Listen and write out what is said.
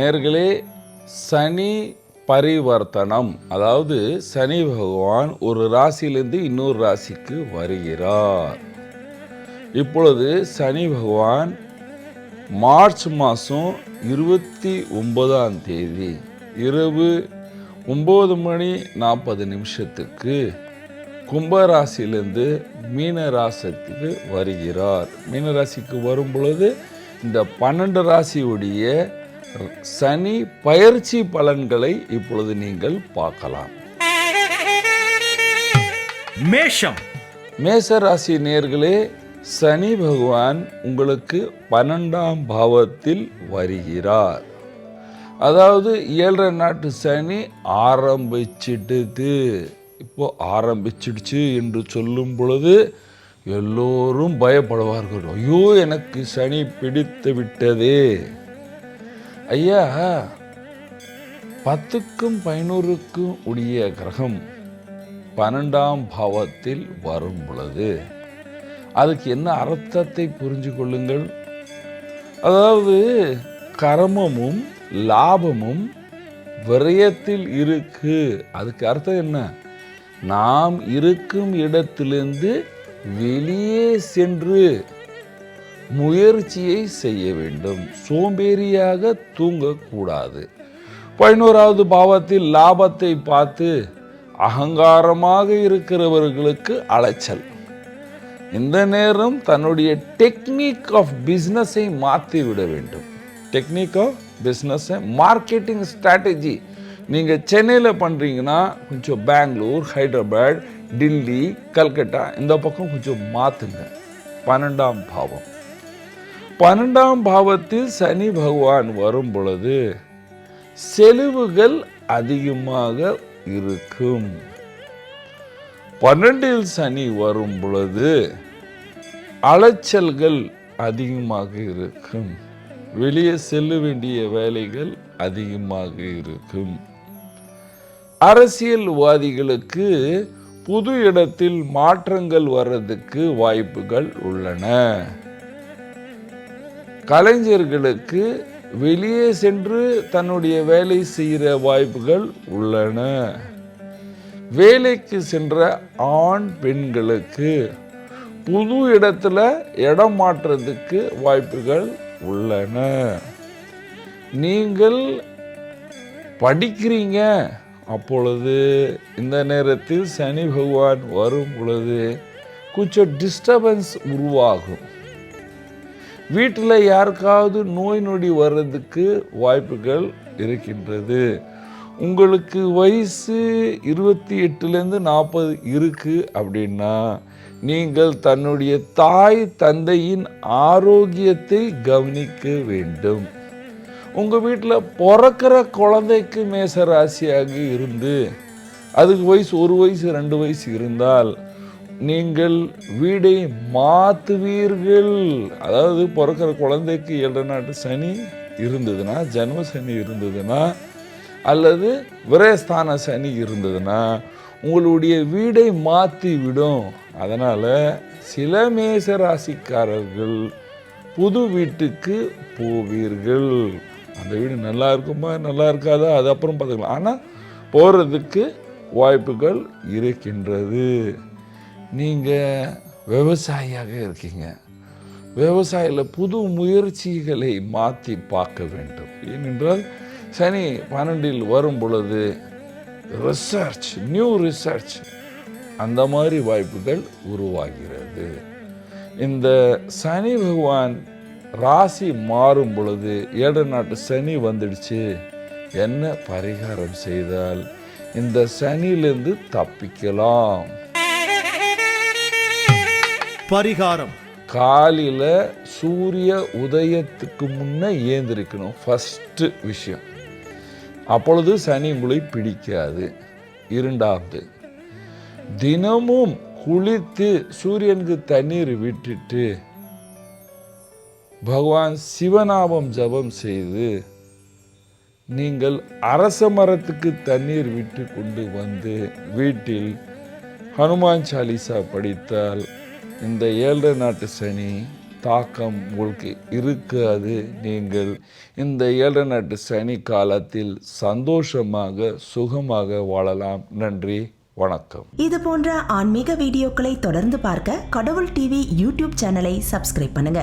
நேர்களே சனி பரிவர்த்தனம். அதாவது சனி பகவான் ஒரு ராசியிலிருந்து இன்னொரு ராசிக்கு வருகிறார். இப்பொழுது சனி பகவான் மார்ச் மாதம் இருபத்தி ஒன்பதாம் தேதி இரவு ஒம்பது மணி நாற்பது நிமிஷத்துக்கு கும்பராசியிலிருந்து மீனராசத்துக்கு வருகிறார். மீனராசிக்கு வரும் பொழுது இந்த பன்னெண்டு ராசியுடைய சனி பயிற்சி பலன்களை இப்பொழுது நீங்கள் பார்க்கலாம். மேஷம். மேச ராசி நேர்களே சனி பகவான் உங்களுக்கு பன்னெண்டாம் பாவத்தில் வருகிறார். அதாவது ஏழரை நாட்டு சனி ஆரம்பிச்சிடுது. இப்போ ஆரம்பிச்சிடுச்சு என்று சொல்லும் பொழுது எல்லோரும் பயப்படுவார்கள். ஐயோ எனக்கு சனி பிடித்து விட்டதே. ஐயா பத்துக்கும் பதினோருக்கும் உடைய கிரகம் பன்னெண்டாம் பாவத்தில் வரும் பொழுது அதுக்கு என்ன அர்த்தத்தை புரிஞ்சு கொள்ளுங்கள்? அதாவது கர்மமும் லாபமும் விரயத்தில் இருக்கு. அதுக்கு அர்த்தம் என்ன? நாம் இருக்கும் இடத்திலிருந்து வெளியே சென்று முயற்சியை செய்ய வேண்டும். சோம்பேறியாக தூங்கக்கூடாது. பதினோராவது பாவத்தில் லாபத்தை பார்த்து அகங்காரமாக இருக்கிறவர்களுக்கு அலைச்சல். இந்த நேரம் தன்னுடைய டெக்னிக் ஆஃப் பிஸ்னஸை மாற்றி விட வேண்டும். டெக்னிக் ஆஃப் பிஸ்னஸை மார்க்கெட்டிங் ஸ்ட்ராட்டஜி நீங்கள் சென்னையில் பண்ணுறீங்கன்னா கொஞ்சம் பெங்களூர் ஹைதராபாத் டில்லி கல்கட்டா இந்த பக்கம் கொஞ்சம் மாற்றுங்க பன்னெண்டாம் பாவம். பன்னெண்டாம் பாவத்தில் சனி பகவான் வரும் பொழுது செலவுகள் அதிகமாக இருக்கும். பன்னெண்டில் சனி வரும் பொழுது அலைச்சல்கள் அதிகமாக இருக்கும். வெளியே செல்ல வேண்டிய வேலைகள் அதிகமாக இருக்கும். அரசியல்வாதிகளுக்கு புது இடத்தில் மாற்றங்கள் வர்றதுக்கு வாய்ப்புகள் உள்ளன. கலைஞர்களுக்கு வெளியே சென்று தன்னுடைய வேலை செய்கிற வாய்ப்புகள் உள்ளன. வேலைக்கு சென்ற ஆண் பெண்களுக்கு புது இடத்துல இடம் மாற்றுறதுக்கு வாய்ப்புகள் உள்ளன. நீங்கள் படிக்கிறீங்க. அப்பொழுது இந்த நேரத்தில் சனி பகவான் வரும் பொழுது கொஞ்சம் டிஸ்டர்பன்ஸ் உருவாகும். வீட்டில் யாருக்காவது நோய் நொடி வர்றதுக்கு வாய்ப்புகள் இருக்கின்றது. உங்களுக்கு வயசு இருபத்தி எட்டுலேருந்து நாற்பது இருக்குது அப்படின்னா நீங்கள் தன்னுடைய தாய் தந்தையின் ஆரோக்கியத்தை கவனிக்க வேண்டும். உங்கள் வீட்டில் பிறக்கிற குழந்தைக்கு மேச ராசியாக இருந்து அதுக்கு வயசு ஒரு வயசு ரெண்டு வயசு இருந்தால் நீங்கள் வீடை மாற்றுவீர்கள் அதாவது பிறக்கிற குழந்தைக்கு ஏழு நாட்டு சனி இருந்ததுன்னா ஜென்ம சனி இருந்ததுன்னா அல்லது விரயஸ்தான சனி இருந்ததுன்னா உங்களுடைய வீடை மாற்றி விடும் அதனால் சில மேச ராசிக்காரர்கள் புது வீட்டுக்கு போவீர்கள். அந்த வீடு நல்லா இருக்குமா நல்லா இருக்காதா? அது அப்புறம் பார்த்துக்கலாம். ஆனால் போகிறதுக்கு வாய்ப்புகள் இருக்கின்றது. நீங்கள் விவசாயியாக இருக்கீங்க. விவசாயியில் புது முயற்சிகளை மாற்றி பார்க்க வேண்டும். ஏனென்றால் சனி பன்னெண்டில் வரும் பொழுது ரிசர்ச் நியூ ரிசர்ச் அந்த மாதிரி வாய்ப்புகள் உருவாகிறது. இந்த சனி பகவான் ராசி மாறும் பொழுது ஏழு நாட்டு சனி வந்துடுச்சு. என்ன பரிகாரம் செய்தால் இந்த சனியிலிருந்து தப்பிக்கலாம். பரிகாரம். காலையில் சூரிய உதயத்துக்கு முன்னே ஏந்திரிக்கணும் ஃபஸ்ட்டு விஷயம். அப்பொழுது சனி உங்களை பிடிக்காது. இரண்டாவது தினமும் குளித்து சூரியனுக்கு தண்ணீர் விட்டுட்டு பகவான் சிவநாமம் ஜபம் செய்து நீங்கள் அரச மரத்துக்கு தண்ணீர் விட்டு கொண்டு வந்து வீட்டில் ஹனுமான் சாலிசா படித்தால் இந்த ஏழரை நாட்டு சனி தாக்கம் உங்களுக்கு இருக்காது நீங்கள். இந்த ஏழரை நாட்டு சனி காலத்தில் சந்தோஷமாக சுகமாக வாழலாம். நன்றி வணக்கம். இது போன்ற ஆன்மீக வீடியோக்களை தொடர்ந்து பார்க்க கடவுள் டிவி யூடியூப் சேனலை சப்ஸ்கிரைப் பண்ணுங்க.